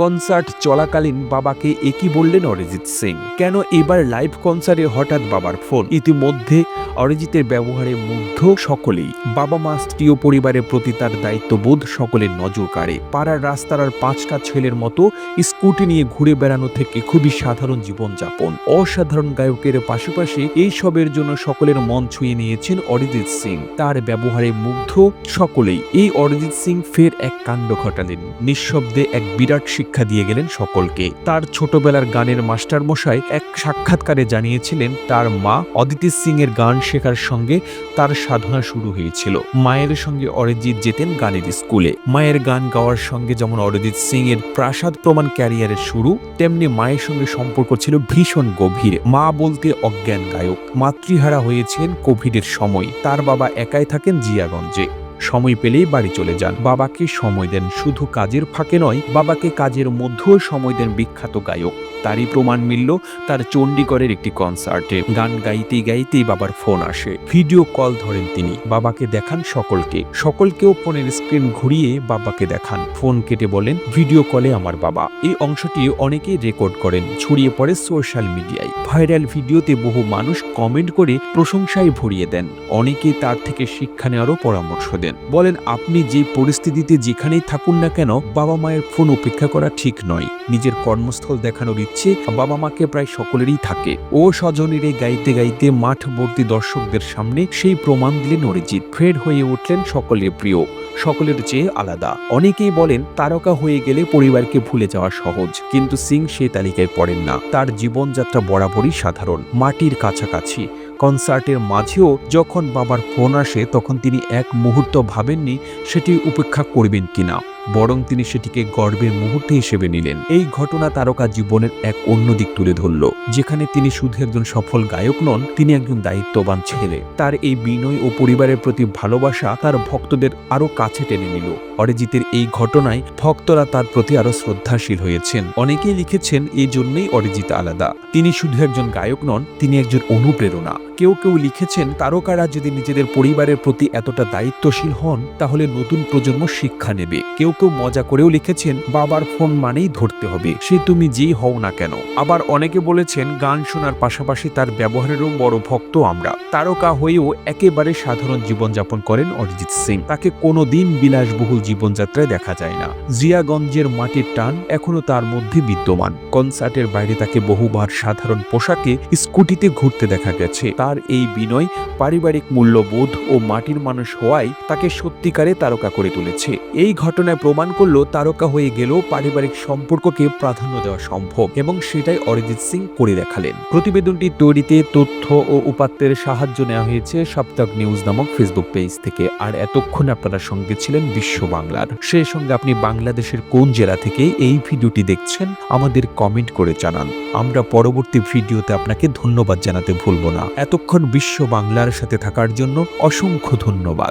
Concert চলাকালীন বাবাকে একই বললেন অরিজিৎ সিং। কেন এবার লাইভ কনসার্টে হঠাৎ বাবার ফোন? ইতিমধ্যে অরিজিতের ব্যবহারে মুগ্ধ সকলেই। বাবা মা, স্ত্রী ও পরিবারের প্রতি তার দায়িত্ববোধ সকলের নজর কাড়ে। পাড়ার রাস্তার পাঁচটা ছেলের মতো স্কুটি নিয়ে ঘুরে বেড়ানো থেকে খুবই সাধারণ জীবনযাপন। অসাধারণ গায়কের পাশাপাশি এই সবের জন্য সকলের মন ছুঁয়ে নিয়েছেন অরিজিৎ সিং। তার ব্যবহারে মুগ্ধ সকলেই। এই অরিজিৎ সিং ফের এক কাণ্ড ঘটালেন। নিঃশব্দে এক বিরাট শিক্ষা দিয়ে গেলেন সকলকে। তার ছোটবেলার গানের মাস্টার মশাই এক সাক্ষাৎকারে জানিয়েছিলেন, তার মা অদিতি সিং এর গান শেখার সঙ্গে তার সাধনা শুরু হয়েছিল। মায়ের সঙ্গে অরিজিৎ যেতেন গানের স্কুলে। মায়ের গান গাওয়ার সঙ্গে যেমন অরিজিৎ সিং এর প্রাসাদ প্রমাণ ক্যারিয়ারের শুরু, তেমনি মায়ের সঙ্গে সম্পর্ক ছিল ভীষণ গভীর। মা বলতে অজ্ঞান গায়ক। মাতৃহারা হয়েছেন কোভিডের সময়। তার বাবা একাই থাকেন জিয়াগঞ্জে। সময় পেলেই বাড়ি চলে যান। বাবাকে সময় দেন শুধু কাজের ফাঁকে নয়, বাবাকে কাজের মধ্যেও সময় দেন বিখ্যাত গায়ক। তারই প্রমাণ মিলল তার চণ্ডীগড়ের একটি কনসার্টে। গান গাইতে গাইতেই বাবার ফোন আসে। ভিডিও কল ধরেন তিনি। বাবাকে দেখান সকলকে। সকলকেও ফোনের স্ক্রিন ঘুরিয়ে বাবাকে দেখান। ফোন কেটে বলেন, ভিডিও কলে আমার বাবা। এই অংশটি অনেকেই রেকর্ড করেন। ছড়িয়ে পড়ে সোশ্যাল মিডিয়ায়। ভাইরাল ভিডিওতে বহু মানুষ কমেন্ট করে প্রশংসায় ভরিয়ে দেন। অনেকে তার থেকে শিক্ষা নেওয়ারও পরামর্শ দেন। বলেন আপনি যে পরিস্থিতিতে যেখানেই থাকুন না কেন, বাবা মায়ের ফোন উপেক্ষা করা ঠিক নয়। নিজের কর্মস্থল দেখানোর ইচ্ছে বাবা মাকে প্রায় সকলেরই থাকে। ও স্বজনেরে গাইতে গাইতে মাঠবর্তী দর্শকদের সামনে সেই প্রমাণ দিলেন অরিজিৎ। ফের হয়ে উঠলেন সকলের প্রিয়, সকলের চেয়ে আলাদা। অনেকেই বলেন, তারকা হয়ে গেলে পরিবারকে ভুলে যাওয়া সহজ। কিন্তু সিং সে তালিকায় পড়েন না। তার জীবনযাত্রা বরাবরই সাধারণ। মাটির কাছাকাছি। কনসার্টের মাঝেও যখন বাবার ফোন আসে, তখন তিনি এক মুহূর্ত ভাবেননি সেটি উপেক্ষা করবেন কিনা। বরং তিনি সেটিকে গর্বের মুহূর্ত হিসেবে নিলেন। এই ঘটনা তারকা জীবনের এক অন্য দিক তুলে ধরল, যেখানে তিনি শুধু একজন সফল গায়ক নন, তিনি একজন দায়িত্ববান ছেলে। তার এই বিনয় ও পরিবারের প্রতি ভালোবাসা তার ভক্তদের আরও কাছে টেনে নিল। অরিজিতের এই ঘটনায় ভক্তরা তার প্রতি আরও শ্রদ্ধাশীল হয়েছেন। অনেকেই লিখেছেন এই জন্যই অরিজিৎ আলাদা। তিনি শুধু একজন গায়ক নন, তিনি একজন অনুপ্রেরণা। কেউ কেউ লিখেছেন, তারকারা যদি নিজেদের পরিবারের প্রতি এতটা দায়িত্বশীল হন, তাহলে নতুন প্রজন্ম শিক্ষা নেবে। কেউ কেউ কেউ মজা করেও লিখেছেন, বাবার ফোন মানেই ধরতে হবে। সে তুমি যেই হও না কেন? আবার অনেকে বলেছেন, গান শোনার পাশাপাশি তার ব্যবহারেরও বড় ভক্ত আমরা। তারকা হয়েও একেবারে সাধারণ জীবনযাপন করেন অরিজিৎ সিং। তাকে কোনোদিন বিলাসবহুল জীবনযাত্রায় দেখা যায় না। জিয়াগঞ্জের মাটির টান এখনও তার মধ্যে বিদ্যমান। কনসার্টের বাইরে তাকে বহুবার সাধারণ পোশাকে স্কুটিতে ঘুরতে দেখা গেছে। তার এই বিনয় পারিবারিক মূল্যবোধ ও মাটির মানুষ হওয়ায় তাকে সত্যিকারে তারকা করে তুলেছে। এই ঘটনায় প্রমাণ করল তারকা হয়ে গেলেও পারিবারিক সম্পর্ককে প্রাধান্য দেওয়া সম্ভব এবং সেটাই অরিজিৎ সিং করে দেখালেন। প্রতিবেদনটি তৈরিতে তথ্য ও উপাত্তের সাহায্য নেওয়া হয়েছে সপ্তাহ নিউজ নামক ফেসবুক পেজ থেকে। আর এতক্ষণ আপনারা সঙ্গে ছিলেন বিশ্ব বাংলার। সেই সঙ্গে আপনি বাংলাদেশের কোন জেলা থেকে এই ভিডিওটি দেখছেন, আমাদের কমেন্ট করে জানান। আমরা পরবর্তী ভিডিওতে আপনাকে ধন্যবাদ জানাতে ভুলব না। এতক্ষণ বিশ্ব বাংলার সাথে থাকার জন্য অসংখ্য ধন্যবাদ।